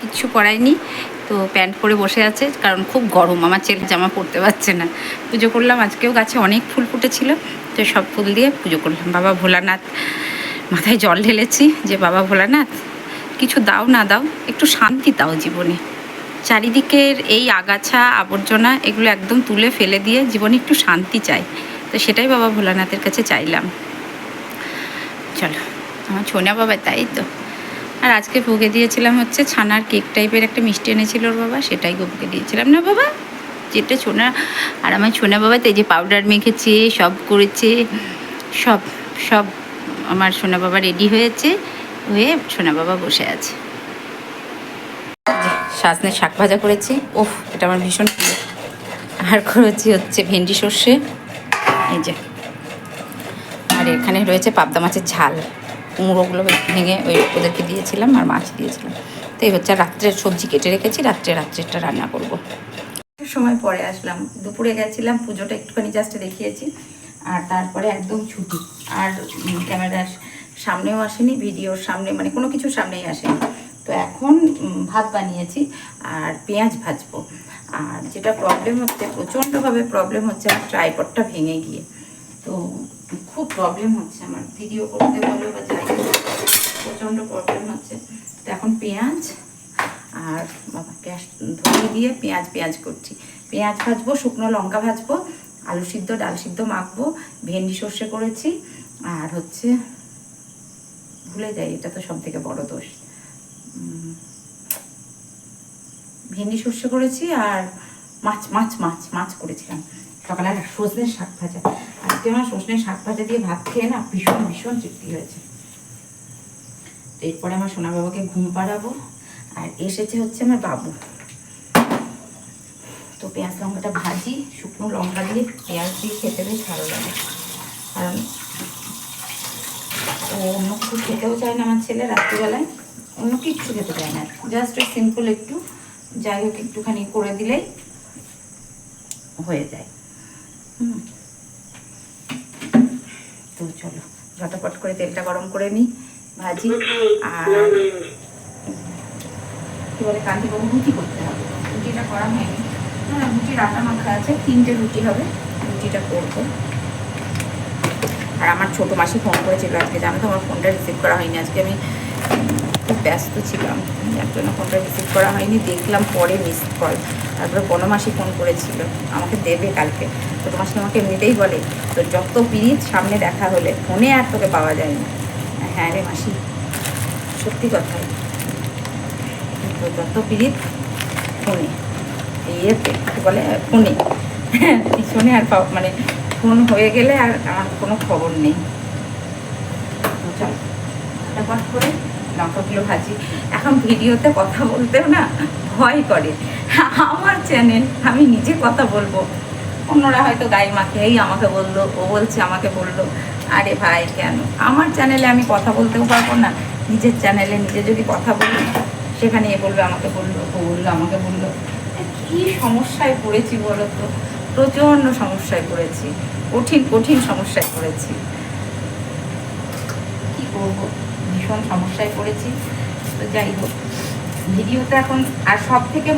কিচ্ছু পরাইনি তো প্যান্ট পরে বসে আছে, কারণ খুব গরম, আমার ছেলে জামা পরতে পারছে না। পুজো করলাম, আজকেও গাছে অনেক ফুল ফুটেছিল, তো সব ফুল দিয়ে পুজো করলাম। বাবা ভোলানাথ, মাথায় জল ঢেলেছি যে, বাবা ভোলানাথ, কিছু দাও না দাও, একটু শান্তি দাও জীবনে। চারিদিকের এই আগাছা, আবর্জনা, এগুলো একদম তুলে ফেলে দিয়ে জীবনে একটু শান্তি চাই। তো সেটাই বাবা ভোলানাথের কাছে চাইলাম। চলো, আমার ছোনা বাবা তাই তো। আর আজকে ভোগে দিয়েছিলাম হচ্ছে ছানার কেক টাইপের একটা মিষ্টি এনেছিল ওর বাবা, সেটাই ভোগে দিয়েছিলাম। না বাবা? যেটা ছোনা, আর আমার ছোনা বাবা তো এই যে পাউডার মেখেছে, সব করেছে, সব সব আমার সোনা বাবা রেডি হয়েছে, হয়ে সোনা বাবা বসে আছে। সাজনে শাক ভাজা করেছি। ওফ এটা আমার ভীষণ প্রিয়। আর করেছি হচ্ছে ভেন্ডি সর্ষে। এই যে। আর এখানে রয়েছে পাবদা মাছের ঝাল। কুমড়োগুলো ভেঙে ওই ওদেরকে দিয়েছিলাম আর মাছ দিয়েছিলাম। তো এই হচ্ছে রাত্রের সবজি কেটে রেখেছি, রাত্রে রাত্রেরটা রান্না করব। সময় পরে আসলাম। দুপুরে গেছিলাম, পুজোটা একটুখানি জাস্ট দেখিয়েছি। আর তারপরে একদম ছুটি। আর ক্যামেরার সামনেও আসেনি, ভিডিওর সামনে মানে কোনো কিছুর সামনেই আসেনি। তো এখন ভাত বানিয়েছি আর পেঁয়াজ ভাজবো। আর যেটা প্রবলেম হচ্ছে, প্রচণ্ডভাবে প্রবলেম হচ্ছে, আমার ট্রাইপডটা ভেঙে গিয়ে। তো খুব প্রবলেম হচ্ছে আমার। ভিডিও করতে বলো বা যাই প্রচণ্ড প্রবলেম হচ্ছে। তো এখন পেঁয়াজ আর বাবা গ্যাস ধরিয়ে দিয়ে পেঁয়াজ পেঁয়াজ করছি। পেঁয়াজ ভাজবো, শুকনো লঙ্কা ভাজবো, আলু সিদ্ধ, ডাল সিদ্ধ মাখবো, ভেন্ডি সর্ষে করেছি, আর হচ্ছে ভুলে যাই, এটা তো সব থেকে বড় দোষ। ভেন্ডি সর্ষে করেছি আর মাছ মাছ মাছ মাছ করেছিলাম। সকালে আর সজনে শাক ভাজা। আজকে আমার সজনে শাক ভাজা দিয়ে ভাত খেয়ে না ভীষণ ভীষণ তৃপ্তি হয়েছে। এরপরে আমার সোনা বাবাকে ঘুম পাড়াবো আর এসেছে হচ্ছে আমার বাবু। তো পেঁয়াজ লঙ্কাটা ভাজি, শুকনো লঙ্কা দিয়ে পেঁয়াজ দিয়ে খেতে বেশ ভালো লাগে। কারণ ও অন্য কিছু খেতেও চায় না আমার ছেলে রাত্রিবেলায়, অন্য কিচ্ছু খেতে চায় না। জাস্ট ওই সিম্পল একটু, যাই হোক একটুখানি করে দিলেই হয়ে যায়। হুম। তো চলো, ঝটপট করে তেলটা গরম করে নিই। ভাজি আর কি বলে কান্তিবাবু রুটি করতে হবে। রুটিটা করা হয়নি। হ্যাঁ রুটির আটা মাখা আছে তিনটে রুটি হবে রুটিটা করব। আর আমার ছোটো মাসি ফোন করেছিল আজকে জানো তো আমার ফোনটা রিসিভ করা হয়নি। আজকে আমি খুব ব্যস্ত ছিলাম যার জন্য ফোনটা রিসিভ করা হয়নি। দেখলাম পরে মিস কল তারপরে বনমাসি ফোন করেছিল আমাকে দেবে কালকে। ছোটো মাসি আমাকে এমনিতেই বলে তো যত পিরিত সামনে দেখা হলে ফোনে আর তোকে পাওয়া যায় না হ্যাঁ রে মাসি, সত্যি কথাই যত পিরিত ফোনে ইয়েতে বলে, ফোনে। পিছনে আর মানে ফোন হয়ে গেলে আর আমার কোনো খবর নেই। ভাজি। এখন ভিডিওতে কথা বলতেও না ভয় করে। আমার চ্যানেল আমি নিজে কথা বলব। অন্যরা হয়তো গায়ে এই আমাকে বলল, ও বলছে, আমাকে বলল। আরে ভাই, কেন? আমার চ্যানেলে আমি কথা বলতেও পারব না। নিজের চ্যানেলে নিজে যদি কথা বলি, সেখানে এ বলবে, আমাকে বলল ও বলল, আমাকে বলল। কি সমস্যায় পড়েছি বলো তো প্রচণ্ড সমস্যায় পড়েছি। কঠিন কঠিন সমস্যায় পড়েছি। কি করব? ভীষণ সমস্যায় পড়েছি। তো যাই হোক ভিডিওতে এখন আর সব থেকে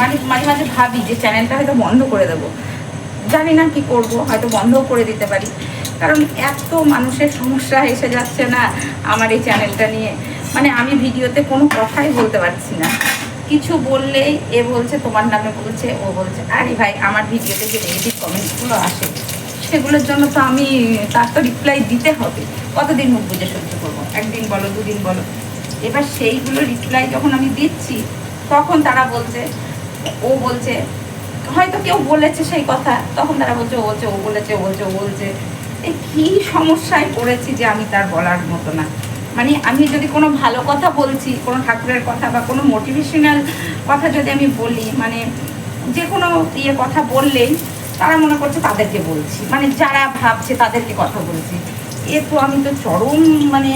মানে মাঝে মাঝে ভাবি যে চ্যানেলটা হয়তো বন্ধ করে দেবো। জানি না কি করব, হয়তো বন্ধও করে দিতে পারি। কারণ এত মানুষের সমস্যা এসে যাচ্ছে না আমার এই চ্যানেলটা নিয়ে। মানে আমি ভিডিওতে কোনো কথাই বলতে পারছি না। কিছু বললেই এ বলছে, তোমার নামে বলছে, ও বলছে। আরে ভাই, আমার ভিডিওতে যে নেগেটিভ কমেন্টসগুলো আসে, সেগুলোর জন্য তো আমি, তার তো রিপ্লাই দিতে হবে। কতদিন মুখ বুঝে সহ্য করব? একদিন বলো, দুদিন বলো। এবার সেইগুলো রিপ্লাই যখন আমি দিচ্ছি, তখন তারা বলছে, ও বলছে, হয়তো কেউ বলেছে সেই কথা, তখন তারা বলছে, ও বলছে, ও বলেছে, ও বলছে ও বলছে। কী সমস্যায় পড়েছি যে আমি তার বলার মতো না? মানে আমি যদি কোনো ভালো কথা বলছি, কোনো ঠাকুরের কথা বা কোনো মোটিভেশনাল কথা যদি আমি বলি মানে যে কোনো ইয়ে কথা বললেই তারা মনে করছে তাদেরকে বলছি। মানে যারা ভাবছে তাদেরকে কথা বলছি। এ তো আমি তো চরম মানে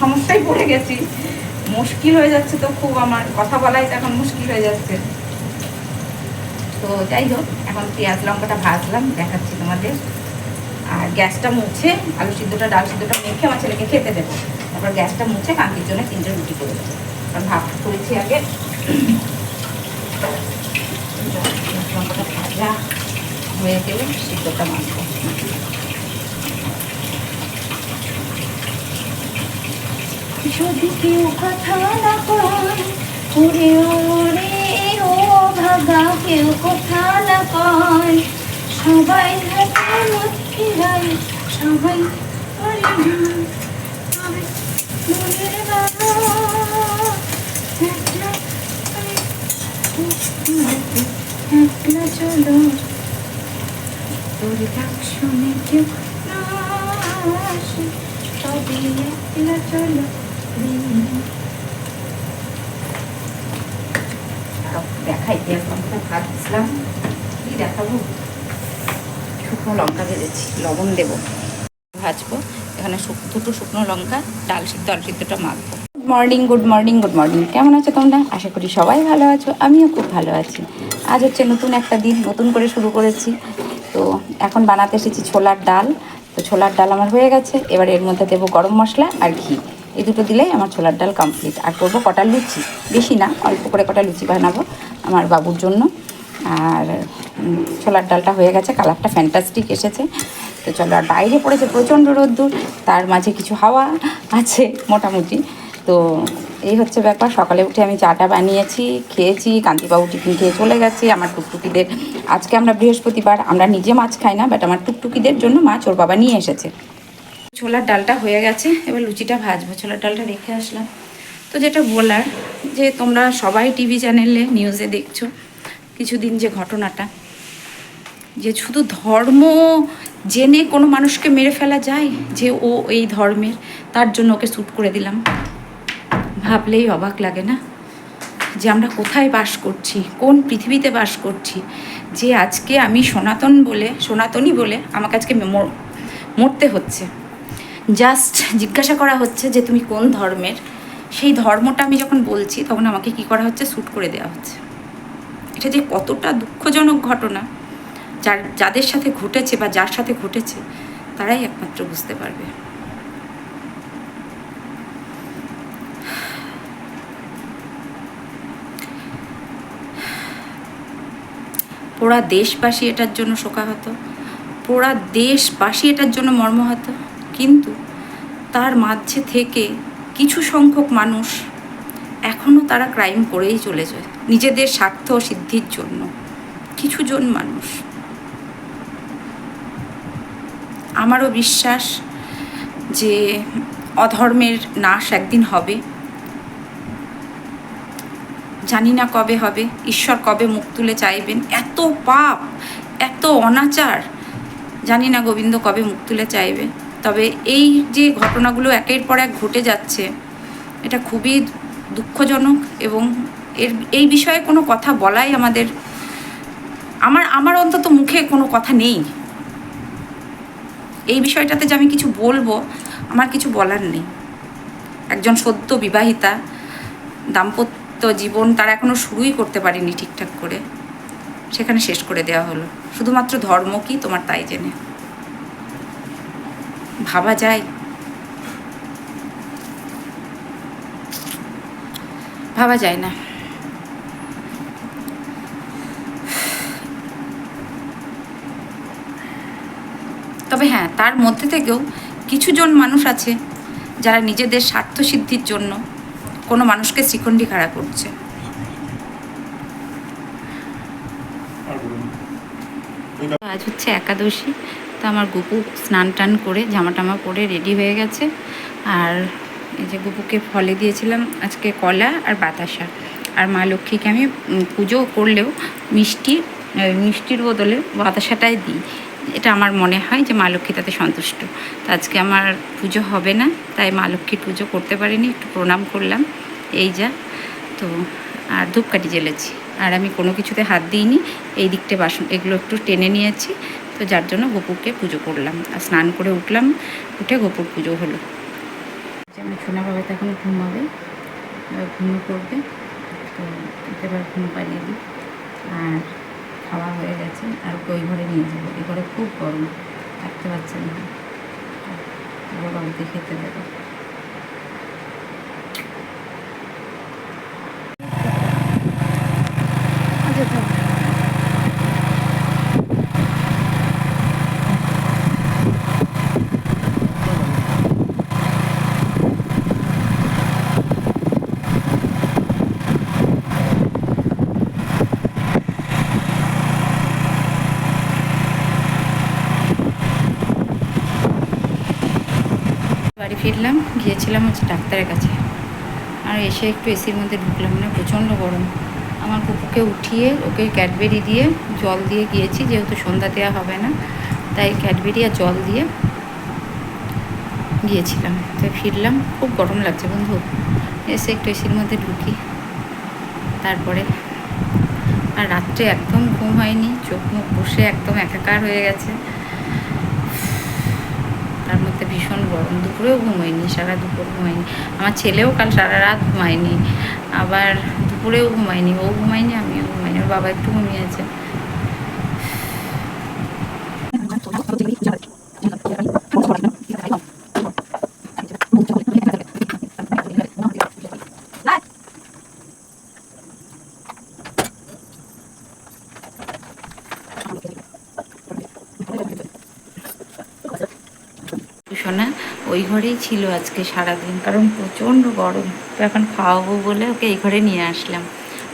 সমস্যায় পড়ে গেছি। মুশকিল হয়ে যাচ্ছে তো খুব আমার। কথা বলাই তো এখন মুশকিল হয়ে যাচ্ছে। তো যাই হোক, এখন পেঁয়াজ, লঙ্কাটা ভাজলাম, দেখাচ্ছি তোমাদের। আর গ্যাসটা মুছে আলু সিদ্ধটা, ডাল সিদ্ধটা মেখে আমার ছেলেকে খেতে দেবো। তারপর গ্যাসটা মুছে কান্তির জন্য তিনটে রুটি করে দেবো। কারণ ভাত করেছি আগে। হয়ে গেলে সিদ্ধটা মাখবো। যদি কেউ কথা না কয় ও ভাগা কেউ কথা না কয়, সবাই হাতে সবাই মনের বাবা, একলা চলো তোর ডাক শুনে কেউ না আসে তবে একলা চলো দেখাই। ভাজছিলাম কি দেখাবো? শুকনো লঙ্কা ভেজেছি, লবণ দেবো। ভাজবো, এখানে দুটো শুকনো লঙ্কা, ডাল সিদ্ধ আলু সিদ্ধটা মাখবো। Morning good morning good morning কেমন আছো তোমরা? আশা করি সবাই ভালো আছো, আমিও খুব ভালো আছি। আজ হচ্ছে নতুন একটা দিন, নতুন করে শুরু করেছি। তো এখন বানাতে এসেছি ছোলার ডাল। তো ছোলার ডাল আমার হয়ে গেছে, এবার এর মধ্যে দেবো গরম মশলা আর ঘি। এই দুটো দিলেই আমার ছোলার ডাল কমপ্লিট আর করব কটা লুচি। বেশি না, অল্প করে কটা লুচি বানাবো আমার বাবুর জন্য। আর ছোলার ডালটা হয়ে গেছে, কালারটা ফ্যান্টাস্টিক এসেছে। তো চলো, আর বাইরে পড়েছে প্রচণ্ড রোদ্দুর, তার মাঝে কিছু হাওয়া আছে মোটামুটি। তো এই হচ্ছে ব্যাপার, সকালে উঠে আমি চাটা বানিয়েছি, খেয়েছি, কান্তিবাবু টিফিন খেয়ে চলে গেছে, আমার টুকটুকিদের, আজকে আমরা বৃহস্পতিবার, আমরা নিজে মাছ খাই না বাট আমার টুকটুকিদের জন্য মাছ ওর বাবা নিয়ে এসেছে। ছোলার ডালটা হয়ে গেছে, এবার লুচিটা ভাজবো, ছোলার ডালটা রেখে আসলাম। তো যেটা বলার, যে তোমরা সবাই টিভি চ্যানেলে নিউজে দেখছ কিছুদিন যে ঘটনাটা, যে শুধু ধর্ম জেনে কোনো মানুষকে মেরে ফেলা যায়, যে ও এই ধর্মের, তার জন্য ওকে শ্যুট করে দিলাম। ভাবলেই অবাক লাগে না? যে আমরা কোথায় বাস করছি, কোন পৃথিবীতে বাস করছি, যে আজকে আমি সনাতন বলে, সনাতনী বলে আমাকে আজকে মর- মরতে হচ্ছে। জাস্ট জিজ্ঞাসা করা হচ্ছে যে তুমি কোন ধর্মের? সেই ধর্মটা আমি যখন বলছি, তখন আমাকে কি করা হচ্ছে? শ্যুট করে দেওয়া হচ্ছে। এটা যে কতটা দুঃখজনক ঘটনা, যার, যাদের সাথে ঘটেছে বা যার সাথে ঘটেছে, তারাই একমাত্র বুঝতে পারবে। পুরা দেশবাসী এটার জন্য শোকাহত পুরা দেশবাসী এটার জন্য মর্মাহত, কিন্তু তার মাঝে থেকে কিছু সংখ্যক মানুষ এখনও তারা ক্রাইম করেই চলেছে, নিজেদের স্বার্থ সিদ্ধির জন্য। কিছুজন মানুষ। আমারও বিশ্বাস যে অধর্মের নাশ একদিন হবে। জানি না কবে হবে, ঈশ্বর কবে মুখ তুলে চাইবেন। এত পাপ, এত অনাচার। জানি না গোবিন্দ কবে মুখ তুলে চাইবে। তবে এই যে ঘটনাগুলো একের পর এক ঘটে যাচ্ছে, এটা খুবই দুঃখজনক এবং এর, এই বিষয়ে কোনো কথা বলাই আমাদের, আমার আমার অন্তত মুখে কোনো কথা নেই। এই বিষয়টাতে যে আমি কিছু বলব, আমার কিছু বলার নেই। একজন সদ্য বিবাহিতা, দাম্পত্য জীবন তারা এখনও শুরুই করতে পারেনি ঠিকঠাক করে। সেখানে শেষ করে দেওয়া হলো। শুধুমাত্র ধর্ম কি তোমার তাই জেনে। ভাবা যায়। ভাবা যায় না। তবে হ্যাঁ তার মধ্যে থেকেও কিছুজন মানুষ আছে যারা নিজেদের স্বার্থ সিদ্ধির জন্য কোনো মানুষকে শ্রীখণ্ডী খাড়া করছে। আজ হচ্ছে একাদশী, তো আমার গুপু স্নান টান করে জামা টামা পরে রেডি হয়ে গেছে। আর এই যে গুপুকে ফলে দিয়েছিলাম আজকে কলা আর বাতাসা। আর মা লক্ষ্মীকে আমি পুজো করলেও মিষ্টি মিষ্টির বদলে বাতাসাটাই দিই। এটা আমার মনে হয় যে মা লক্ষ্মী তাতে সন্তুষ্ট। তো আজকে আমার পুজো হবে না, তাই মা লক্ষ্মীর পুজো করতে পারিনি, একটু প্রণাম করলাম। এই যা, তো আর ধূপকাঠি জ্বেলেছি। আর আমি কোনো কিছুতে হাত দিইনি, এই দিকটা বাসন, এগুলো একটু টেনে নিয়েছি। তো যার জন্য গোপুরকে পুজো করলাম। আর স্নান করে উঠলাম, উঠে গোপুর পুজো হলো। যে আমার সোনা বাবা তো এখন ঘুমাবে ঘুমো করবে তো এবার ঘুম পাড়িয়ে দিই। আর খাওয়া হয়ে গেছে, আর ওই ঘরে নিয়ে যাব। এই ঘরে খুব গরম, থাকতে পারছে না। বাবুকে খেতে দেবো। ফিরলাম, গিয়েছিলাম হচ্ছে ডাক্তারের কাছে। আর এসে একটু এসির মধ্যে ঢুকলাম না প্রচণ্ড গরম। আমার কুকুরকে উঠিয়ে ওকে ক্যাডবেরি দিয়ে জল দিয়ে গিয়েছি, যেহেতু সন্ধ্যা দেওয়া হবে না, তাই ক্যাডবেরি আর জল দিয়ে গিয়েছিলাম। তাই ফিরলাম, খুব গরম লাগছে বন্ধু। এসে একটু এসির মধ্যে ঢুকি। তারপরে আর রাত্রে একদম ঘুম হয়নি, চোখ মুখ বসে একদম একাকার হয়ে গেছে। তার মধ্যে ভীষণ গরম। দুপুরেও ঘুমায়নি সারা দুপুর ঘুমায়নি আমার ছেলেও কাল সারা রাত ঘুমায়নি। আবার দুপুরেও ঘুমায়নি, ও ঘুমায়নি, আমিও ঘুমাইনি। ওর বাবা একটু ঘুমিয়েছে সোনা ওই ঘরেই ছিল আজকে সারাদিন, কারণ প্রচণ্ড গরম। তো এখন খাওয়াবো বলে ওকে এই ঘরে নিয়ে আসলাম।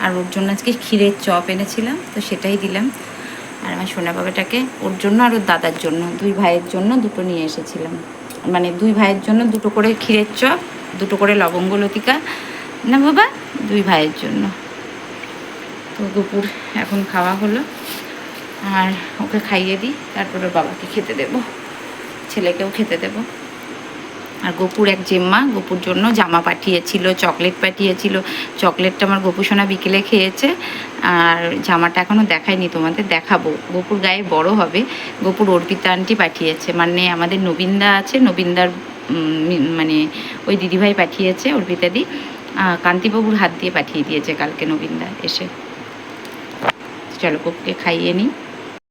আর ওর জন্য আজকে ক্ষীরের চপ এনেছিলাম, তো সেটাই দিলাম। আর আমার সোনা বাবাটাকে ওর জন্য আর ওর দাদার জন্য, দুই ভাইয়ের জন্য দুটো নিয়ে এসেছিলাম। মানে দুই ভাইয়ের জন্য দুটো করে ক্ষীরের চপ, দুটো করে লবঙ্গ লতিকা, না বাবা, দুই ভাইয়ের জন্য। তো দুপুর এখন খাওয়া হলো। আর ওকে খাইয়ে দিই, তারপরে বাবাকে খেতে দেবো। ছেলেকেও খেতে দেব। আর গোপুর এক জেম্মা, গোপুর জন্য জামা পাঠিয়েছিল, চকলেট পাঠিয়েছিল। চকলেটটা আমার গোপু সোনা বিকেলে খেয়েছে আর জামাটা এখনও দেখায়নি তোমাদের, দেখাবো। গোপুর গায়ে বড় হবে, গোপুর অর্পিতা আন্টি পাঠিয়েছে। মানে আমাদের নবীনদা আছে, নবীনদার মানে ওই দিদিভাই পাঠিয়েছে অর্পিতাদি কান্তিবাবুর হাত দিয়ে পাঠিয়ে দিয়েছে কালকে নবীনদা এসে। চলো গোপুকে খাইয়ে নিই।